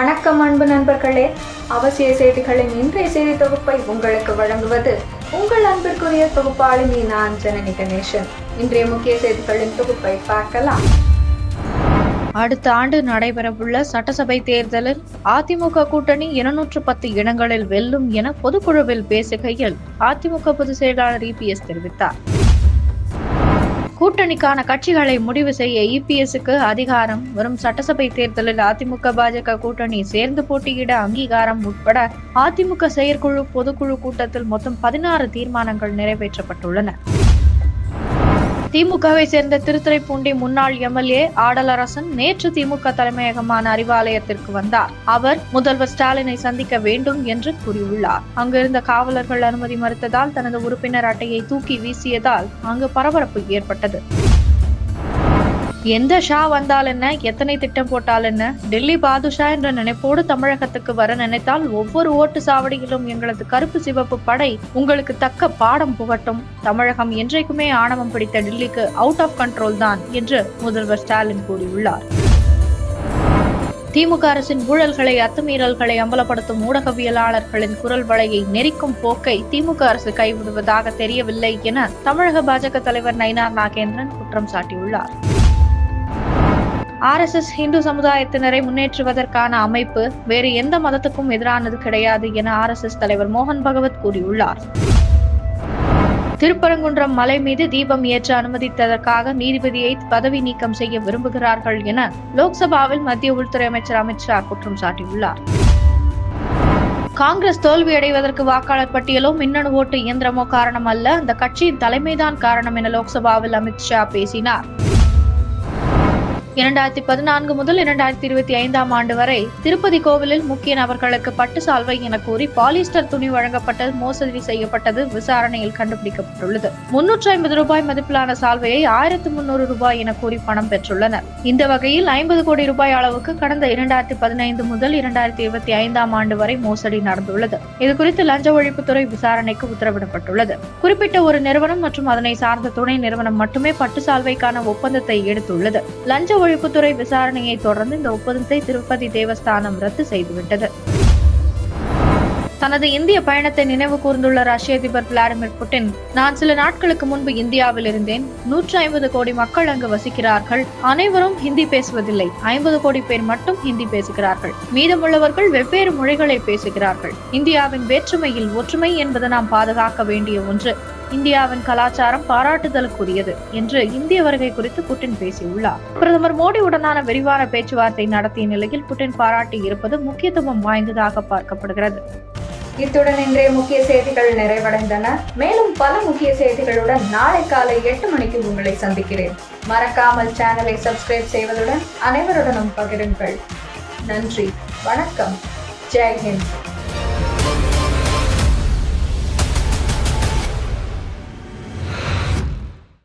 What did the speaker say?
வணக்கம் அன்பு நண்பர்களே. அவசிய செய்திகளின் இன்றைய செய்தி தொகுப்பை உங்களுக்கு வழங்குவது உங்கள் அன்பிற்குரிய தொகுப்பாளினி நான் ஜனனி கணேசன். இன்றைய முக்கிய செய்திகளின் தொகுப்பை பார்க்கலாம். அடுத்த ஆண்டு நடைபெறவுள்ள சட்டசபை தேர்தலில் அதிமுக கூட்டணி இருநூற்று பத்து இடங்களில் வெல்லும் என பொதுக்குழுவில் பேசுகையில் அதிமுக பொதுச் செயலாளர் இபிஎஸ் தெரிவித்தார். கூட்டணிக்கான கட்சிகளை முடிவு செய்ய இபிஎஸ்க்கு அதிகாரம். வரும் சட்டசபை தேர்தலில் அதிமுக பாஜக கூட்டணி சேர்ந்து போட்டியிட அங்கீகாரம் உட்பட அதிமுக செயற்குழு பொதுக்குழு கூட்டத்தில் மொத்தம் பதினாறு தீர்மானங்கள் நிறைவேற்றப்பட்டுள்ளன. திமுகவை சேர்ந்த திருத்துறைப்பூண்டி முன்னாள் எம்எல்ஏ ஆடலரசன் நேற்று திமுக தலைமையகமான அறிவாலயத்திற்கு வந்தார். அவர் முதல்வர் ஸ்டாலினை சந்திக்க வேண்டும் என்று கூறியுள்ளார். அங்கிருந்த காவலர்கள் அனுமதி மறுத்ததால் தனது உறுப்பினர் அட்டையை தூக்கி வீசியதால் அங்கு பரபரப்பு ஏற்பட்டது. எந்த ஷா வந்தால் என்ன? எத்தனை திட்டம் போட்டால் என்ன? டெல்லி பாதுஷா என்ற நினைப்போடு தமிழகத்துக்கு வர நினைத்தால் ஒவ்வொரு ஓட்டு சாவடியிலும் எங்களது கருப்பு சிவப்பு படை உங்களுக்கு தக்க பாடம் புகட்டும். தமிழகம் என்றைக்குமே ஆணவம் பிடித்த டெல்லிக்கு அவுட் ஆஃப் கண்ட்ரோல் தான் என்று முதல்வர் ஸ்டாலின் கூறியுள்ளார். திமுக அரசின் ஊழல்களை அத்துமீறல்களை அம்பலப்படுத்தும் ஊடகவியலாளர்களின் குரல் வலையை நெரிக்கும் போக்கை திமுக அரசு கைவிடுவதாக தெரியவில்லை என தமிழக பாஜக தலைவர் நயினார் நாகேந்திரன் குற்றம் சாட்டியுள்ளார். ஆர்எஸ்எஸ் இந்து சமுதாயத்தினரை முன்னேற்றுவதற்கான அமைப்பு வேறு எந்த மதத்துக்கும் எதிரானது கிடையாது என ஆர்எஸ்எஸ் தலைவர் மோகன் பகவத் கூறியுள்ளார். திருப்பரங்குன்றம் மலை மீது தீபம் ஏற்ற அனுமதித்ததற்காக நீதிபதியை பதவி நீக்கம் செய்ய விரும்புகிறார்கள் என லோக்சபாவில் மத்திய உள்துறை அமைச்சர் அமித்ஷா குற்றம் சாட்டியுள்ளார். காங்கிரஸ் தோல்வியடைவதற்கு வாக்காளர் பட்டியலோ மின்னணு ஓட்டு இயந்திரமோ காரணம் அல்ல அந்த கட்சியின் தலைமைதான் காரணம் என லோக்சபாவில் அமித்ஷா பேசினார். இரண்டாயிரத்தி பதினான்கு முதல் இரண்டாயிரத்தி இருபத்தி ஐந்தாம் ஆண்டு வரை திருப்பதி கோவிலில் முக்கிய நபர்களுக்கு பட்டு சால்வை என கூறி பாலிஸ்டர் துணி வழங்கப்பட்டது மோசடி செய்யப்பட்டது விசாரணையில் கண்டுபிடிக்கப்பட்டுள்ளது. முன்னூற்றி ஐம்பது ரூபாய் மதிப்பிலான சால்வையை ஆயிரத்து முன்னூறு ரூபாய் என கூறி பணம் பெற்றுள்ளனர். இந்த வகையில் ஐம்பது கோடி ரூபாய் அளவுக்கு கடந்த இரண்டாயிரத்தி பதினைந்து முதல் இரண்டாயிரத்தி இருபத்தி ஐந்தாம் ஆண்டு வரை மோசடி நடந்துள்ளது. இதுகுறித்து லஞ்ச ஒழிப்புத்துறை விசாரணைக்கு உத்தரவிடப்பட்டுள்ளது. குறிப்பிட்ட ஒரு நிறுவனம் மற்றும் அதனை சார்ந்த துணை நிறுவனம் மட்டுமே பட்டு சால்வைக்கான ஒப்பந்தத்தை எடுத்துள்ளது. லஞ்ச ஒழிப்புத்துறை விசாரணையை தொடர்ந்து இந்த ஒப்பந்தத்தை திருப்பதி தேவஸ்தானம் ரத்து செய்துவிட்டது. தனது இந்திய பயணத்தை நினைவு கூர்ந்துள்ள ரஷ்ய அதிபர் விளாடிமிர் புட்டின் நான் சில நாட்களுக்கு முன்பு இந்தியாவில் இருந்தேன். நூற்றி ஐம்பது கோடி மக்கள் அங்கு வசிக்கிறார்கள். அனைவரும் ஹிந்தி பேசுவதில்லை. ஐம்பது கோடி பேர் மட்டும் ஹிந்தி பேசுகிறார்கள். மீதமுள்ளவர்கள் வெவ்வேறு மொழிகளை பேசுகிறார்கள். இந்தியாவின் வேற்றுமையில் ஒற்றுமை என்பது நாம் பாதுகாக்க வேண்டிய ஒன்று. இந்தியாவின் கலாச்சாரம் பாராட்டுதலுக்குரியது என்று இந்திய வருகை குறித்து புட்டின் பேசியுள்ளார். பிரதமர் மோடியுடனான விரிவான பேச்சுவார்த்தை நடத்திய நிலையில் புட்டின் பாராட்டி இருப்பது முக்கியத்துவம் வாய்ந்ததாக பார்க்கப்படுகிறது. இத்துடன் இன்றைய முக்கிய செய்திகள் நிறைவடைந்தன. மேலும் பல முக்கிய செய்திகளுடன் நாளை காலை எட்டு மணிக்கு உங்களை சந்திக்கிறேன். மறக்காமல் சேனலை சப்ஸ்கிரைப் செய்வதுடன் அனைவருடனும் பகிருங்கள். நன்றி. வணக்கம். ஜெய்ஹிந்த்